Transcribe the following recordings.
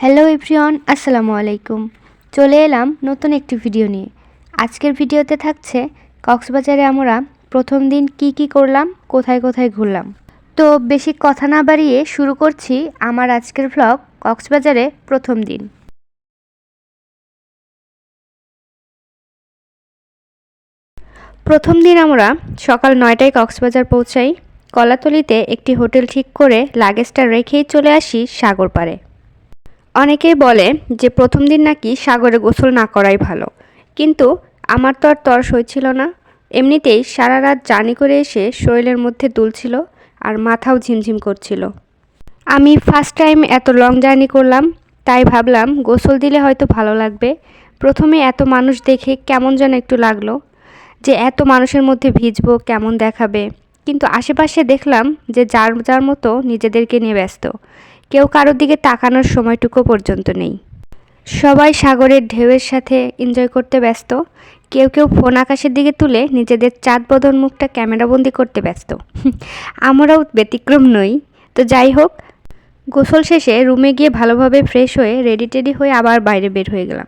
Hello everyone, আসসালামু আলাইকুম। চলে এলাম নতুন একটি ভিডিও নিয়ে। আজকের ভিডিওতে থাকছে কক্সবাজারে আমরা প্রথম দিন কি কি করলাম, কোথায় কোথায় ঘুরলাম। তো বেশি কথা না বাড়িয়ে শুরু করছি আমার আজকের ভ্লগ কক্সবাজারে প্রথম দিন। প্রথম দিন আমরা সকাল নয়টায় কক্সবাজার পৌঁছাই। কলাতলিতে একটি হোটেল ঠিক করে লাগেজটা রেখেই চলে আসি সাগর পাড়ে। অনেকেই বলে যে প্রথম দিন নাকি সাগরে গোসল না করাই ভালো। কিন্তু আমার তো আর তর সইছিল না। এমনিতেই সারা রাত জার্নি করে এসে শরীরের মধ্যে দুলছিল আর মাথাও ঝিমঝিম করছিল। আমি ফার্স্ট টাইম এত লং জার্নি করলাম, তাই ভাবলাম গোসল দিলে হয়তো ভালো লাগবে। প্রথমে এত মানুষ দেখে কেমন যেন একটু লাগল যে এত মানুষের মধ্যে ভিজবো, কেমন দেখাবে। কিন্তু আশেপাশে দেখলাম যে যার যার মতো নিজেদেরকে নিয়ে ব্যস্ত। কেউ কারোর দিকে তাকানোর সময়টুকু পর্যন্ত নেই। সবাই সাগরের ঢেউয়ের সাথে এনজয় করতে ব্যস্ত। কেউ কেউ ফোন আকাশের দিকে তুলে নিজেদের চাঁদ বদন মুখটা ক্যামেরাবন্দি করতে ব্যস্ত। আমরাও ব্যতিক্রম নই। তো যাই হোক, গোসল শেষে রুমে গিয়ে ভালোভাবে ফ্রেশ হয়ে রেডি টেডি হয়ে আবার বাইরে বের হয়ে গেলাম।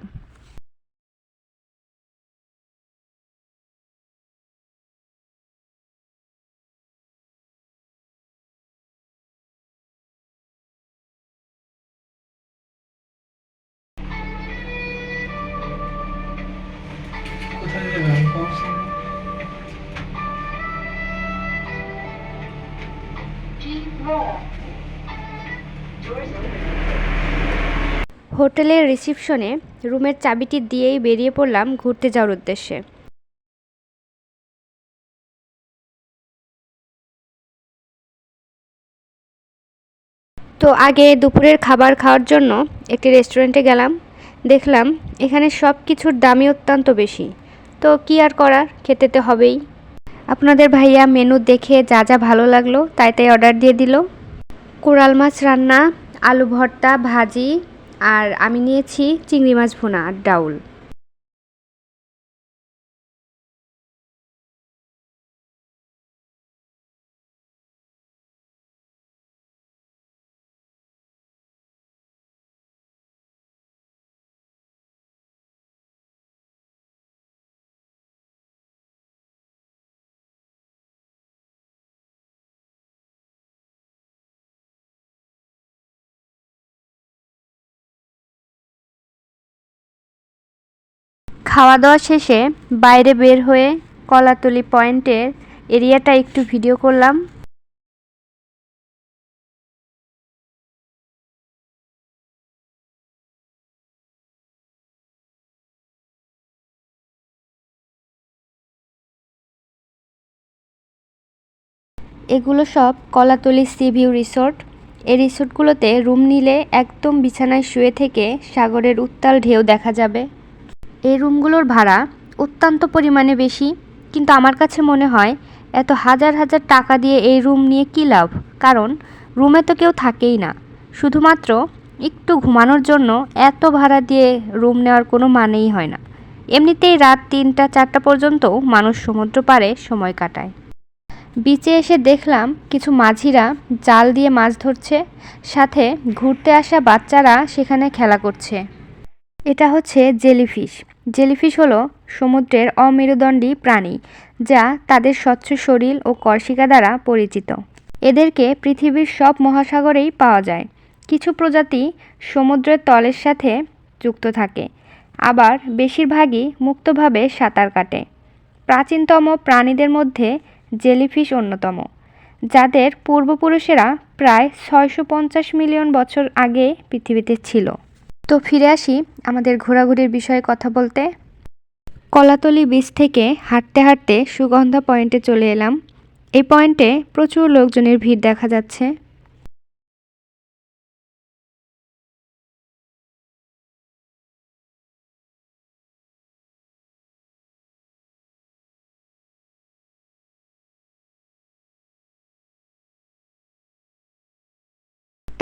হোটেলের রিসিপশনে রুমের চাবিটি দিয়েই বেরিয়ে পড়লাম ঘুরতে যাওয়ার উদ্দেশ্যে। তো আগে দুপুরের খাবার খাওয়ার জন্য একটি রেস্টুরেন্টে গেলাম। দেখলাম এখানে সব কিছুর দামই অত্যন্ত বেশি। তো কি আর করার, খেতে তো হবেই। আপনাদের ভাইয়া মেনু দেখে যা যা ভালো লাগল তাই তাই অর্ডার দিয়ে দিল। কোরাল মাছ রান্না, আলু ভর্তা, ভাজি আর আমি নিয়েছি চিংড়ি মাছ ভুনা আর ডাউল। খাওয়া দাওয়া শেষে বাইরে বের হয়ে কলাতলি পয়েন্টের এরিয়াটা একটু ভিডিও করলাম। এগুলো সব কলাতলি সি ভিউ রিসোর্ট। এই রিসোর্টগুলোতে রুম নিলে একদম বিছানায় শুয়ে থেকে সাগরের উত্তাল ঢেউ দেখা যাবে। এই রুমগুলোর ভাড়া অত্যন্ত পরিমাণে বেশি, কিন্তু আমার কাছে মনে হয় এত হাজার হাজার টাকা দিয়ে এই রুম নিয়ে কী লাভ? কারণ রুমে তো কেউ থাকেই না। শুধুমাত্র একটু ঘুমানোর জন্য এত ভাড়া দিয়ে রুম নেওয়ার কোনো মানেই হয় না। এমনিতেই রাত তিনটা, চারটা পর্যন্ত মানুষ সমুদ্র পাড়ে সময় কাটায়। বিচে এসে দেখলাম কিছু মাঝিরা জাল দিয়ে মাছ ধরছে, সাথে ঘুরতে আসা বাচ্চারা সেখানে খেলা করছে। এটা হচ্ছে জেলিফিশ। জেলিফিশ হলো সমুদ্রের অমেরুদণ্ডী প্রাণী, যা তাদের স্বচ্ছ শরীর ও কর্ষিকা দ্বারা পরিচিত। এদেরকে পৃথিবীর সব মহাসাগরেই পাওয়া যায়। কিছু প্রজাতি সমুদ্রের তলের সাথে যুক্ত থাকে, আবার বেশিরভাগই মুক্তভাবে সাঁতার কাটে। প্রাচীনতম প্রাণীদের মধ্যে জেলিফিশ অন্যতম, যাদের পূর্বপুরুষেরা প্রায় ছয়শো পঞ্চাশ মিলিয়ন বছর আগে পৃথিবীতে ছিল। তো ফিরে আসি আমাদের ঘোরাঘুরির বিষয়ে কথা বলতে। কলাতলি বীজ থেকে হাঁটতে হাঁটতে সুগন্ধা পয়েন্টে চলে এলাম। এই পয়েন্টে প্রচুর লোকজনের ভিড় দেখা যাচ্ছে।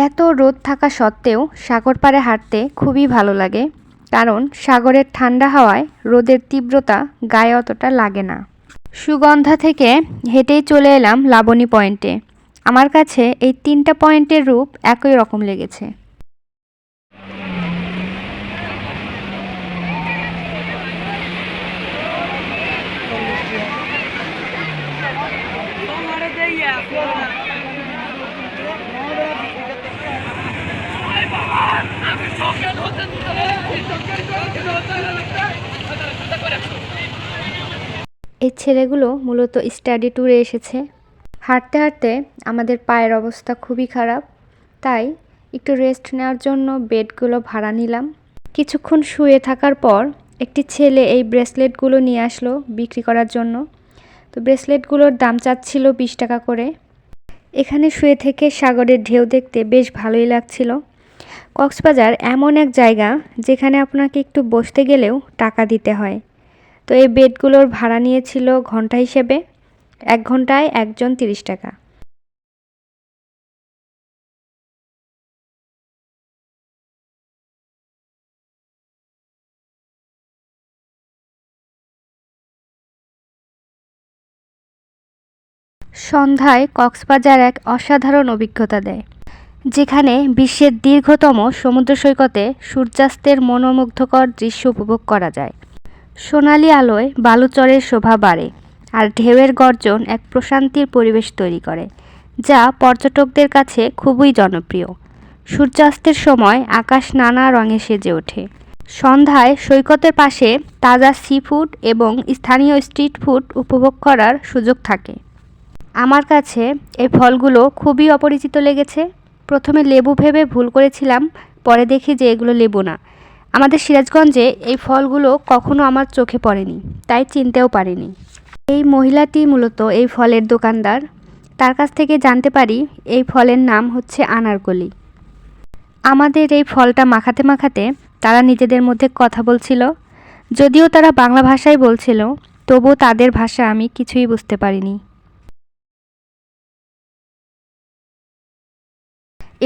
এত রোদ থাকা সত্ত্বেও সাগর পাড়ে হাঁটতে খুবই ভালো লাগে, কারণ সাগরের ঠান্ডা হাওয়ায় রোদের তীব্রতা গায়ে অতটা লাগে না। সুগন্ধা থেকে হেঁটেই চলে এলাম লাবণী পয়েন্টে। আমার কাছে এই তিনটা পয়েন্টের রূপ একই রকম লেগেছে। এই ছেলেগুলো মূলত স্টাডি ট্যুরে এসেছে। হাঁটতে হাঁটতে আমাদের পায়ের অবস্থা খুবই খারাপ, তাই একটু রেস্ট নেওয়ার জন্য বেডগুলো ভাড়া নিলাম। কিছুক্ষণ শুয়ে থাকার পর একটি ছেলে এই ব্রেসলেটগুলো নিয়ে আসলো বিক্রি করার জন্য। তো ব্রেসলেটগুলোর দাম চাচ্ছিল বিশ টাকা করে। এখানে শুয়ে থেকে সাগরের ঢেউ দেখতে বেশ ভালোই লাগছিল। কক্সবাজার এমন এক জায়গা যেখানে আপনাকে একটু বসতে গেলেও টাকা দিতে হয়। তো এই বেডগুলোর ভাড়া নিয়েছিল ঘণ্টা হিসেবে এক ঘন্টায় একজন তিরিশ টাকা। সন্ধ্যায় কক্সবাজার এক অসাধারণ অভিজ্ঞতা দেয়, যেখানে বিশ্বের দীর্ঘতম সমুদ্র সৈকতে সূর্যাস্তের মনোমুগ্ধকর দৃশ্য উপভোগ করা যায়। সোনালি আলোয় বালুচরের শোভা বাড়ে আর ঢেউয়ের গর্জন এক প্রশান্তির পরিবেশ তৈরি করে, যা পর্যটকদের কাছে খুবই জনপ্রিয়। সূর্যাস্তের সময় আকাশ নানা রঙে সেজে ওঠে। সন্ধ্যায় সৈকতের পাশে তাজা সি ফুড এবং স্থানীয় স্ট্রিট ফুড উপভোগ করার সুযোগ থাকে। আমার কাছে এই ফলগুলো খুবই অপরিচিত লেগেছে। প্রথমে লেবু ভেবে ভুল করেছিলাম, পরে দেখি যে এগুলো লেবু না। আমাদের সিরাজগঞ্জে এই ফলগুলো কখনো আমার চোখে পড়েনি, তাই চিনতেও পারিনি। এই মহিলাটি মূলত এই ফলের দোকানদার। তার কাছ থেকে জানতে পারি এই ফলের নাম হচ্ছে আনারকলি। আমাদের এই ফলটা মাখাতে মাখাতে তারা নিজেদের মধ্যে কথা বলছিল। যদিও তারা বাংলা ভাষায় বলছিল তবু তাদের ভাষা আমি কিছুই বুঝতে পারিনি।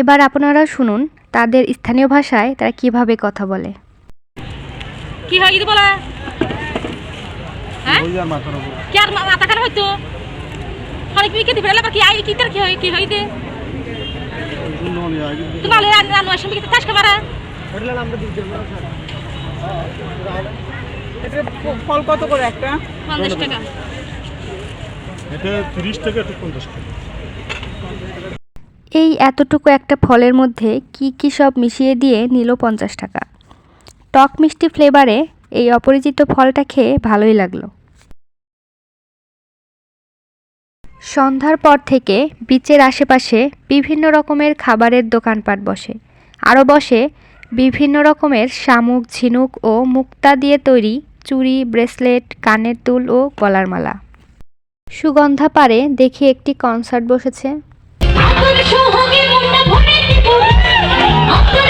এবার আপনারা শুনুন তাদের স্থানীয় ভাষায় তারা কীভাবে কথা বলে? কি হয় যদি বলা? হ্যাঁ? কি আর মাথা খারাপ হইতো হলে কি কেটে ফেলে কি আই কি তার কি হয় কি হয় দে তোমার রান রান আসলে কি তাস খাবারা? এটা ফল কত করে একটা? পঞ্চাশ টাকা। এটা তিরিশ টাকা একটু পঞ্চাশ টাকা। এই এতটুকু একটা ফলের মধ্যে কি কি সব মিশিয়ে দিয়ে নিল পঞ্চাশ টাকা? টক মিষ্টি ফ্লেভারে এই অপরিচিত ফলটা খেয়ে ভালোই লাগল। সন্ধ্যার পর থেকে বিচের আশেপাশে বিভিন্ন রকমের খাবারের দোকানপাট বসে। আরও বসে বিভিন্ন রকমের শামুক, ঝিনুক ও মুক্তা দিয়ে তৈরি চুড়ি, ব্রেসলেট, কানের দুল ও গলার মালা। সুগন্ধা পারে দেখি একটি কনসার্ট বসেছে। আতর সোহাগে মনটা ভরে দিব। আতর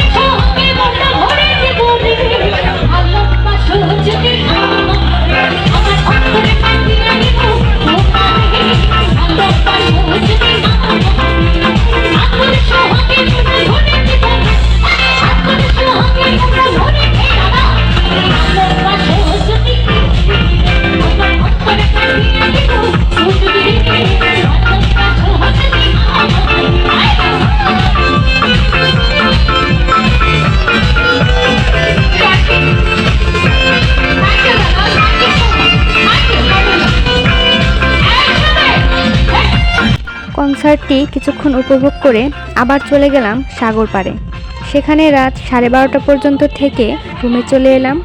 কনসার্টটি কিছুক্ষণ উপভোগ করে আবার চলে গেলাম সাগর পাড়ে। সেখানে রাত সাড়ে বারোটা পর্যন্ত থেকে রুমে চলে এলাম।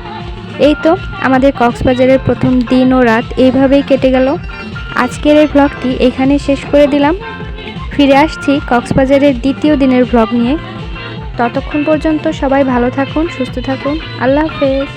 এই তো আমাদের কক্সবাজারের প্রথম দিন ও রাত এইভাবেই কেটে গেল। আজকের এই ব্লগটি এখানে শেষ করে দিলাম। ফিরে আসছি কক্সবাজারের দ্বিতীয় দিনের ব্লগ নিয়ে। ততক্ষণ পর্যন্ত সবাই ভালো থাকুন, সুস্থ থাকুন। আল্লাহ হাফেজ।